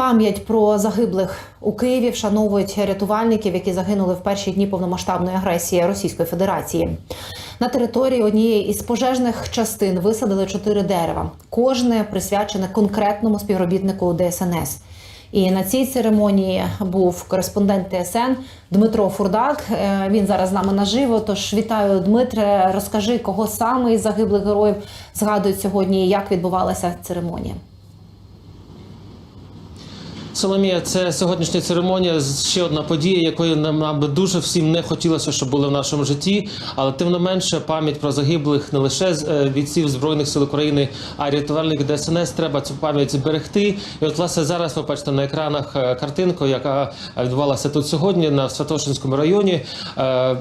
Пам'ять про загиблих у Києві вшановують рятувальників, які загинули в перші дні повномасштабної агресії Російської Федерації. На території однієї із пожежних частин висадили чотири дерева. Кожне присвячене конкретному співробітнику ДСНС. І на цій церемонії був кореспондент ТСН Дмитро Фурдак. Е, Він зараз з нами наживо. Тож вітаю, Дмитре. Розкажи, кого саме із загиблих героїв згадують сьогодні, і як відбувалася церемонія. Соломія, це сьогоднішня церемонія. Ще одна подія, якої нам би дуже всім не хотілося, щоб були в нашому житті. Але тим не менше, пам'ять про загиблих не лише е, бійців збройних сил України, а й рятувальників ДСНС. Треба цю пам'ять зберегти. І от власне зараз ви бачите на екранах е, картинку, яка відбувалася тут сьогодні на Святошинському районі. Е,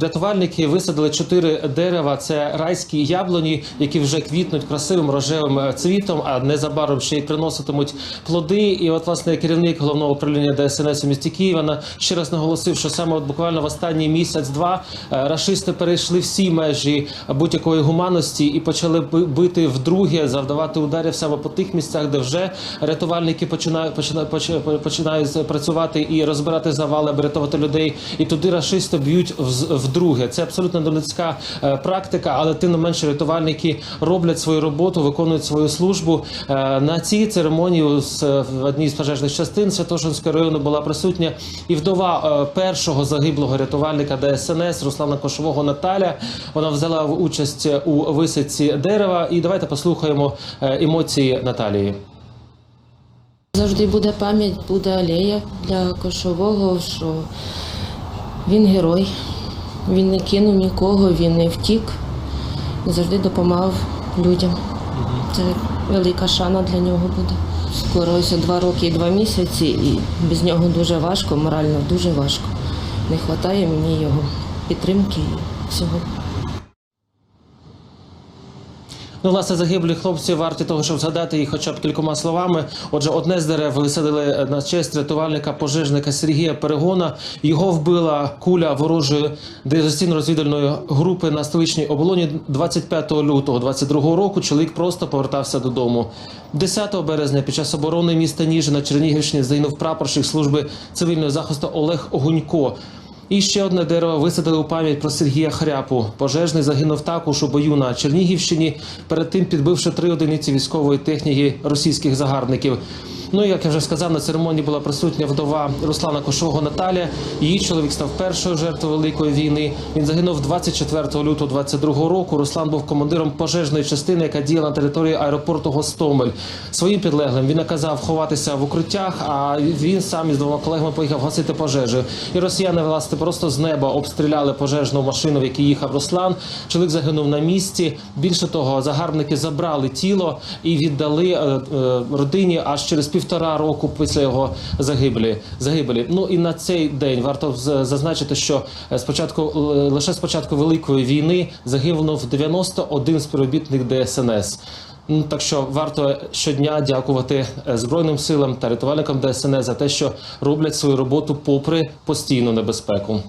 Рятувальники висадили чотири дерева. Це райські яблуні, які вже квітнуть красивим рожевим цвітом, а незабаром ще й приноситимуть плоди. І от власне керівник головного управління ДСНС у місті Києва на- ще раз наголосив, що саме от буквально в останній місяць-два е, рашисти перейшли всі межі будь-якої гуманності і почали би- бити вдруге, завдавати ударів саме по тих місцях, де вже рятувальники починають починають, починають працювати і розбирати завали, аби рятувати людей. І туди рашисти б'ють вдруге. Це абсолютно недолюдська е, практика, але тим не менше рятувальники роблять свою роботу, виконують свою службу. Е, На цій церемонії в одній з пожежних частин Святошинського району була присутня і вдова е, першого загиблого рятувальника ДСНС Руслана Кошового Наталя. Вона взяла участь у висадці дерева. І давайте послухаємо е, емоції Наталії. Завжди буде пам'ять, буде алея для кошового, що він герой, він не кинув нікого, він не втік, завжди допомагав людям. Це велика шана для нього буде. Скоро ось два роки і два місяці, і без нього дуже важко, морально дуже важко. Не вистачає мені його підтримки і всього. Ну, власне, загиблі хлопці варті того, щоб згадати їх хоча б кількома словами. Отже, одне з дерев висадили на честь рятувальника пожежника Сергія Перегона. Його вбила куля ворожої диверсійно-розвідувальної групи на столичній оболоні 25 лютого 22 року. Чоловік просто повертався додому. 10 березня під час оборони міста Ніжин на Чернігівщині загинув прапорщик служби цивільного захисту Олег Огунько. І ще одне дерево висадили у пам'ять про Сергія Хряпу. Пожежний загинув також у бою на Чернігівщині, перед тим підбивши три одиниці військової техніки російських загарбників. Ну як я вже сказав, на церемонії була присутня вдова Руслана Кошового Наталія. Її чоловік став першою жертвою великої війни. Він загинув 24 лютого 22 року. Руслан був командиром пожежної частини, яка діяла на території аеропорту Гостомель. Своїм підлеглим він наказав ховатися в укриттях. А він сам із двома колегами поїхав гасити пожежу. І росіяни власне просто з неба обстріляли пожежну машину, в якій їхав Руслан. Чоловік загинув на місці. Більше того, загарбники забрали тіло і віддали е, е, родині аж через півтора року після його загибелі. загибелі. Ну і на цей день варто зазначити, що е, спочатку е, лише з початку великої війни загинув 91 співробітник ДСНС. Ну, Так що варто щодня дякувати е, Збройним силам та рятувальникам ДСНС за те, що роблять свою роботу попри постійну небезпеку.